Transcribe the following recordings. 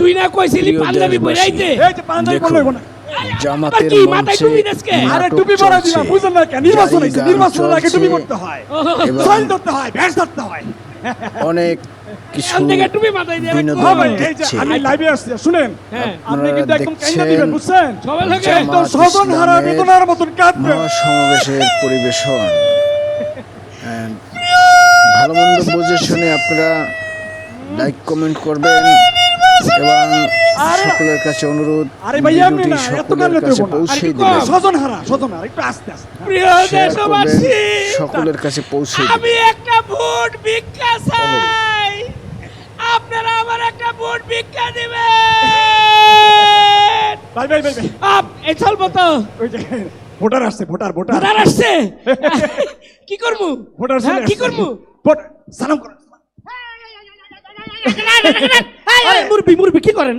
তুই না কইছিলি পাঞ্জাবি এই যে পাঞ্জাবি না। জামাতের মঞ্চে আরে টুপি পরা দিবা। বুঝলেন না কেন? নির্বাচন নির্বাচনের আগে টুপি। পড়তে হয় সাইন ধরতে হয় ভ্যাস ধরতে হয়। অনেক কিছু টুপি মাথায় দিয়ে বিনোদন হ্যাঁ ভাই, এই যে আমি লাইভে আসছি শুনেন। হ্যাঁ। আপনি কিন্তু একদম কাইন্না দিবেন বুঝছেন? সবাই লাগে একদম সজন হারা বেদনার মতন কাঁদবেন। মহাসমাবেশের পরিবেশন। ভালো মন্দ বুঝে শুনে আপনারা লাইক কমেন্ট করবেন। এবং সকলের কাছে অনুরোধ আরে ভাই ভিডিওটি না এত কান্না কাছে না। পৌঁছে দিবেন। কম। সজন হারা সজন হারা একটু আস্তে আস্তে। প্রিয় দেশবাসী সকলের কাছে পৌঁছে আমি একটা ভোট ভিক্ষা চাই। আপনারা আমার একটা ভোট ভিক্ষা দিবেন। ভাই ভাই ভাই ভাই। আপ এই চলবো তো ওই যে ভোটার আসছে ভোটার ভোটার। ভোটার আসছে? কি করব? ভোটার হ্যাঁ, কি। করব? ভোট সালাম করুন। মুরব্বি মুরব্বি কি করেন?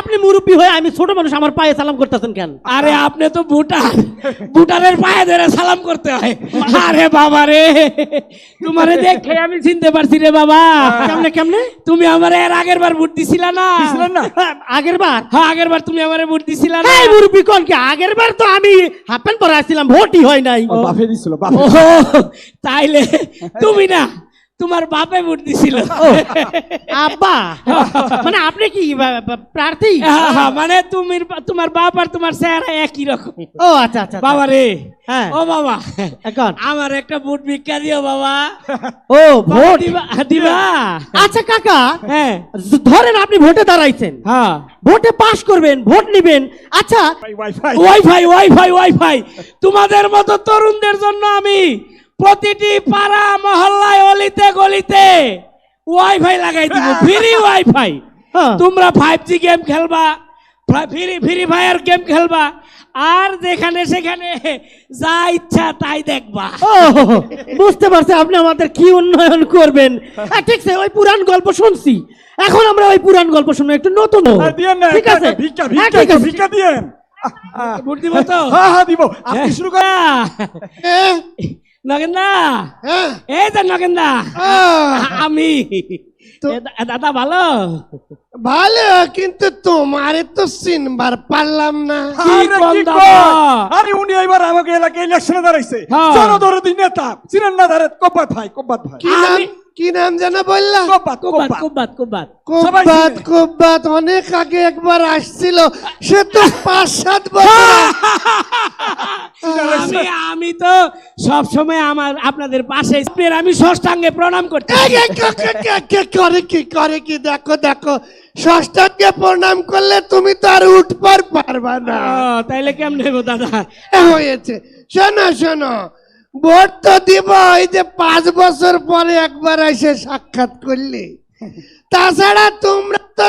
আপনি মুরব্বি হয়ে আমি ছোট মানুষ আমার পায়ে সালাম করতেছেন কেন? আরে আপনি তো ভুটান। ভুটানের পায়ে ধরে সালাম করতে হয়। আরে বাবা রে তোমারে দেখে আমি চিনতে পারছি রে বাবা। কেমনে কেমনে? তুমি আমার এর আগের বার ভোট দিছিলা না? আগের বার? হ্যাঁ আগের বার তুমি আমারে ভোট দিছিলা না? মুরব্বি কোন কি? আগের বার তো আমি হাফ প্যান্ট পরে আসছিলাম ভোটই হয় নাই। বাফে দিছিল বাফে। তাইলে তুমি না তোমার বাপে ভোট দিছিল। আব্বা? মানে আপনি কি প্রার্থী? হ্যাঁ, হ্যাঁ, মানে তুমি তোমার বাপ আর তোমার চেহারা একই রকম। ও আচ্ছা আচ্ছা বাবা রে হ্যাঁ। ও বাবা এখন? আমার একটা ভোট ভিক্ষা দিও বাবা। ও ভোট? দিবা আচ্ছা কাকা হ্যাঁ। ধরেন আপনি ভোটে দাঁড়াইছেন। হ্যাঁ। ভোটে পাশ করবেন ভোট নিবেন। আচ্ছা ওয়াইফাই ওয়াইফাই ওয়াইফাই তোমাদের মতো তরুণদের জন্য আমি প্রতিটি পাড়া মহল্লায় অলিতে গলিতে ওয়াইফাই লাগাই দিব ফ্রি ওয়াইফাই হ্যাঁ। তোমরা ফাইভ জি গেম খেলবা ফ্রি ফ্রি ফায়ার গেম খেলবা আর যেখানে সেখানে যা ইচ্ছা তাই দেখবা। বুঝতে পারছি আপনি আমাদের কি উন্নয়ন করবেন। হ্যাঁ, ঠিক আছে ওই পুরান গল্প শুনছি। এখন আমরা ওই পুরান গল্প শুনব একটু নতুন না ঠিক আছে? ভিক্ষা হ্যাঁ, দিয়েন আহ, আহ। ভোট দিব তো? হ্যাঁ হ্যাঁ দিব। আপনি শুরু করেন। নগেন্দা এই তো নগেন্দা আমি দাদা ভালো? ভালো কিন্তু তোমার তো চিনবার পারলাম না। আরে উনি এবার আমাকে এলাকায় ইলেকশনে দাঁড়াইছে। হ্যাঁ। জনদরদি নেতা। চিনেন না দাঁড়াত কব্বাত ভাই কব্বাত ভাই। কি নাম যেন বললা? কব্বাত কব্বাত অনেক আগে একবার আসছিল। সে তো পাঁচ সাত বছর আমি আমি তো সব সময় আমার আপনাদের পাশে আমি ষষ্ঠাঙ্গে প্রণাম করতে করে কি করে কি? দেখো দেখো। ষষ্ঠাঙ্গে প্রণাম করলে তুমি তো আর উঠবার পারবা না। তাইলে কেমন নেব দাদা? হয়েছে। শোনো শোনো। ভোট তো দিব, এই যে পাঁচ বছর পরে একবার এসে সাক্ষাৎ করলে। তাছাড়া তোমরা তো